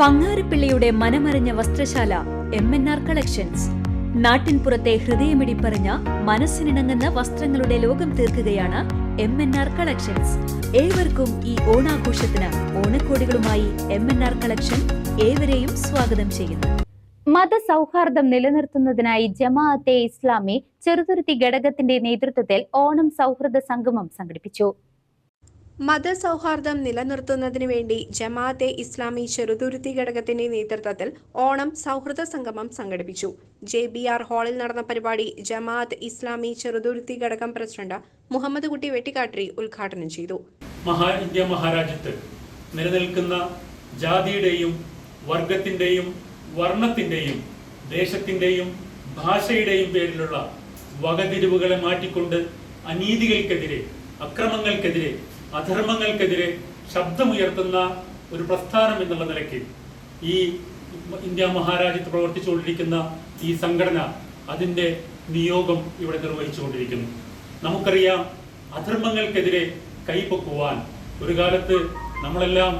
പങ്ങാരപ്പിള്ളിയുടെ മനമറിഞ്ഞ വസ്ത്രശാല M N R collections നാട്ടിൻപുറത്തെ ഹൃദയമിടിപ്പറിഞ്ഞ മനസ്സിനിണങ്ങുന്ന വസ്ത്രങ്ങളുടെ ലോകം തീർക്കുകയാണ് എം എൻ ആർ കളക്ഷൻസ് ഏവർക്കും ഈ ഓണാഘോഷത്തിന് ഓണക്കോടികളുമായി എം എൻ ആർ കളക്ഷൻ ഏവരെയും സ്വാഗതം ചെയ്യുന്നു. മതസൗഹാർദ്ദം നിലനിർത്തുന്നതിനായി ജമാഅത്തെ ഇസ്ലാമി ചെറുതുരുത്തി ഘടകത്തിന്റെ നേതൃത്വത്തിൽ ഓണം സൗഹൃദ സംഗമം സംഘടിപ്പിച്ചു. മതസൗഹാർദ്ദം നിലനിർത്തുന്നതിനു വേണ്ടി ജമാഅത്തെ ഇസ്ലാമി ചെറുതുരുത്തി ഘടകത്തിന്റെ നേതൃത്വത്തിൽ ഓണം സൗഹൃദ സംഗമം സംഘടിപ്പിച്ചു. ജെ ബി ആർ ഹാളിൽ നടന്ന പരിപാടി ജമാഅത്ത് ഇസ്ലാമി ചെറുതുരുത്തി ഘടകം പ്രസിഡന്റ് മുഹമ്മദ് കുട്ടി വെട്ടിക്കാട്ടിരി ഉദ്ഘാടനം ചെയ്തു. മഹാ ഇന്ത്യ മഹാരാജ്യത്ത് നിലനിൽക്കുന്ന ജാതിയുടെയും വർഗത്തിന്റെയും വർണത്തിന്റെയും ദേശത്തിന്റെയും ഭാഷയുടെയും പേരിലുള്ള വകതിരിവുകളെ മാറ്റിക്കൊണ്ട് അനീതികൾക്കെതിരെ അക്രമങ്ങൾക്കെതിരെ അധർമ്മങ്ങൾക്കെതിരെ ശബ്ദമുയർത്തുന്ന ഒരു പ്രസ്ഥാനം എന്നുള്ള നിലയ്ക്ക് ഈ ഇന്ത്യ മഹാരാജ്യത്ത് പ്രവർത്തിച്ചുകൊണ്ടിരിക്കുന്ന ഈ സംഘടന അതിന്റെ നിയോഗം ഇവിടെ നിർവഹിച്ചുകൊണ്ടിരിക്കുന്നു. നമുക്കറിയാം അധർമ്മങ്ങൾക്കെതിരെ കൈപ്പൊക്കുവാൻ ഒരു കാലത്ത് നമ്മളെല്ലാം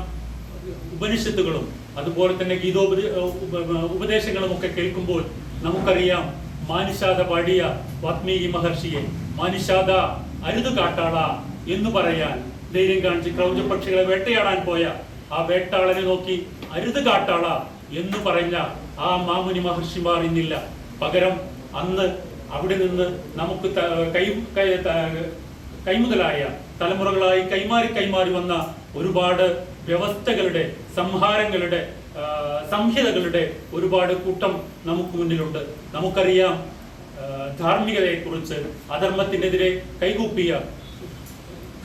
ഉപനിഷത്തുകളും അതുപോലെ തന്നെ ഗീതോപദ ഉപ- ഉപദേശങ്ങളും ഒക്കെ കേൾക്കുമ്പോൾ നമുക്കറിയാം മാനിഷാദ പാടിയ വാത്മീകി മഹർഷിയെ മാനിഷാദ അരുത് കാട്ടാള എന്ന് പറയാൻ ധൈര്യം കാണിച്ച് ക്രൗഞ്ചപക്ഷികളെ വേട്ടയാടാൻ പോയ ആ വേട്ടാളനെ നോക്കി അരുത് കാട്ടാള എന്ന് പറഞ്ഞ ആ മാമുനി മഹർഷിമാർ ഇന്നില്ല. പകരം അന്ന് അവിടെ നിന്ന് നമുക്ക് കൈ കൈമുതലായ തലമുറകളായി കൈമാറി കൈമാറി വന്ന ഒരുപാട് വ്യവസ്ഥകളുടെ സംഹാരങ്ങളുടെ സംഹിതകളുടെ ഒരുപാട് കൂട്ടം നമുക്ക് മുന്നിലുണ്ട്. നമുക്കറിയാം ധാർമ്മികതയെക്കുറിച്ച് അധർമ്മത്തിനെതിരെ കൈകൂപ്പിയ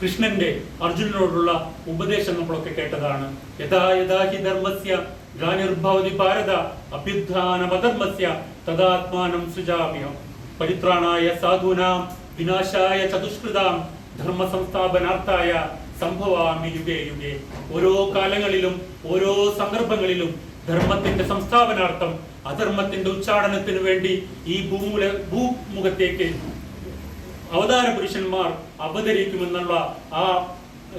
കൃഷ്ണന്റെ അർജുനനോടുള്ള ഉപദേശം നമ്മളൊക്കെ കേട്ടതാണ്. യഥാ യഥാ ഹി ധർമ്മസ്യ ഗ്ലാനിർഭവതി ഭാരത അഭ്യുത്ഥാനമധർമ്മസ്യ തദാത്മാനം സൃജാമ്യം. പരിത്രാണായ സാധൂനാം വിനാശായ ചതുഷ്കൃതാം ധർമ്മ സംസ്ഥാപനാർത്ഥായ സംഭവാമി യുഗേ യുഗേ. ഓരോ കാലങ്ങളിലും ഓരോ സന്ദർഭങ്ങളിലും ധർമ്മത്തിന്റെ സംസ്ഥാപനാർത്ഥം അധർമ്മത്തിന്റെ ഉച്ചാടനത്തിനു വേണ്ടി ഈ ഭൂമുല ഭൂമുഖത്തേക്ക് അവതാര പുരുഷന്മാർ അവതരിക്കുമെന്നുള്ള ആ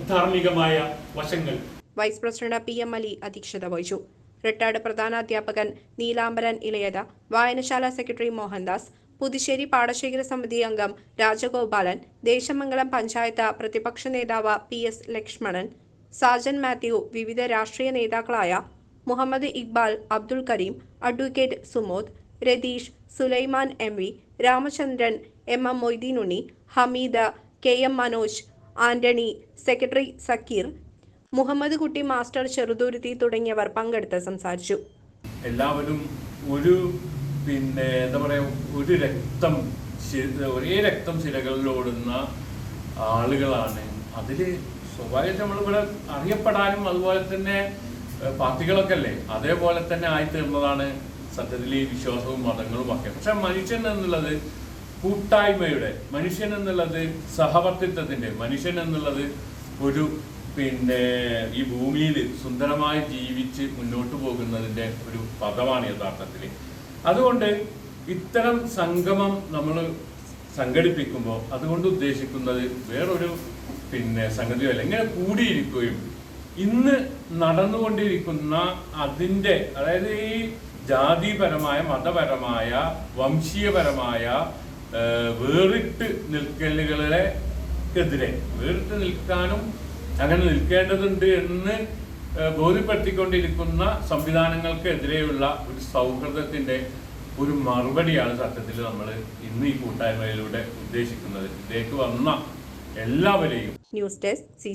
ധാർമ്മികമായ വശങ്ങൾ. Vice president P M Ali അധ്യക്ഷത വഹിച്ചു. റിട്ടയർഡ് പ്രധാനാധ്യാപകൻ നീലാംബരൻ ഇളയത വായനശാല സെക്രട്ടറി മോഹൻദാസ് പുതുശ്ശേരി പാടശേഖര സമിതി അംഗം രാജഗോപാലൻ ദേശമംഗലം പഞ്ചായത്ത് പ്രതിപക്ഷ നേതാവ് പി എസ് ലക്ഷ്മണൻ സാജൻ മാത്യു വിവിധ രാഷ്ട്രീയ നേതാക്കളായ Muhammad Iqbal Abdul Kareem advocate Sumod Ratheesh Sulaiman M V Ramachandran M M Moideenunni Hameeda K M Manoj Antony secretary Zakir Muhammad Kutty master Cheruthuruthy തുടങ്ങിയവർ പങ്കെടുത്ത് സംസാരിച്ചു. എല്ലാവരും ഒരു പിന്നെ എന്താ പറയാ ഒരു രക്തം ഒരേ രക്തം ശിലകളിലോടുന്ന ആളുകളാണ്. അതിൽ സ്വാഭാവികം നമ്മളിവിടെ അറിയപ്പെടാനും അതുപോലെ തന്നെ പാർട്ടികളൊക്കെ അല്ലേ അതേപോലെ തന്നെ ആയിത്തീർന്നതാണ് സത്യത്തിൽ ഈ വിശ്വാസവും മതങ്ങളും ഒക്കെ. പക്ഷെ മനുഷ്യൻ എന്നുള്ളത് കൂട്ടായ്മയുടെ മനുഷ്യൻ എന്നുള്ളത് സഹവർത്തിത്വത്തിന്റെ മനുഷ്യൻ എന്നുള്ളത് ഒരു പിന്നെ ഈ ഭൂമിയിൽ സുന്ദരമായി ജീവിച്ച് മുന്നോട്ട് പോകുന്നതിന്റെ ഒരു പദമാണ് യഥാർത്ഥത്തിൽ അതുകൊണ്ട് ഇത്തരം സംഗമം നമ്മൾ സംഘടിപ്പിക്കുമ്പോൾ അതുകൊണ്ട് ഉദ്ദേശിക്കുന്നത് വേറൊരു പിന്നെ സംഗതിയല്ല ഇങ്ങനെ കൂടിയിരിക്കുകയും ഇന്ന് നടന്നുകൊണ്ടിരിക്കുന്ന അതിന്റെ അതായത് ഈ ജാതിപരമായ മതപരമായ വംശീയപരമായ വേറിട്ട് നിൽക്കലുകളെ എതിരെ. വേറിട്ട് നിൽക്കാനും അങ്ങനെ നിൽക്കേണ്ടതുണ്ട് എന്ന് ബോധ്യപ്പെടുത്തിക്കൊണ്ടിരിക്കുന്ന സംവിധാനങ്ങൾക്ക് എതിരെയുള്ള ഒരു സൗഹൃദത്തിന്റെ ഒരു മറുപടിയാണ് സത്യത്തിൽ നമ്മൾ ഇന്ന് ഈ കൂട്ടായ്മയിലൂടെ ഉദ്ദേശിക്കുന്നത്. ഇതിലേക്ക് വന്ന എല്ലാവരെയും ന്യൂസ് ഡെസ്ക് സി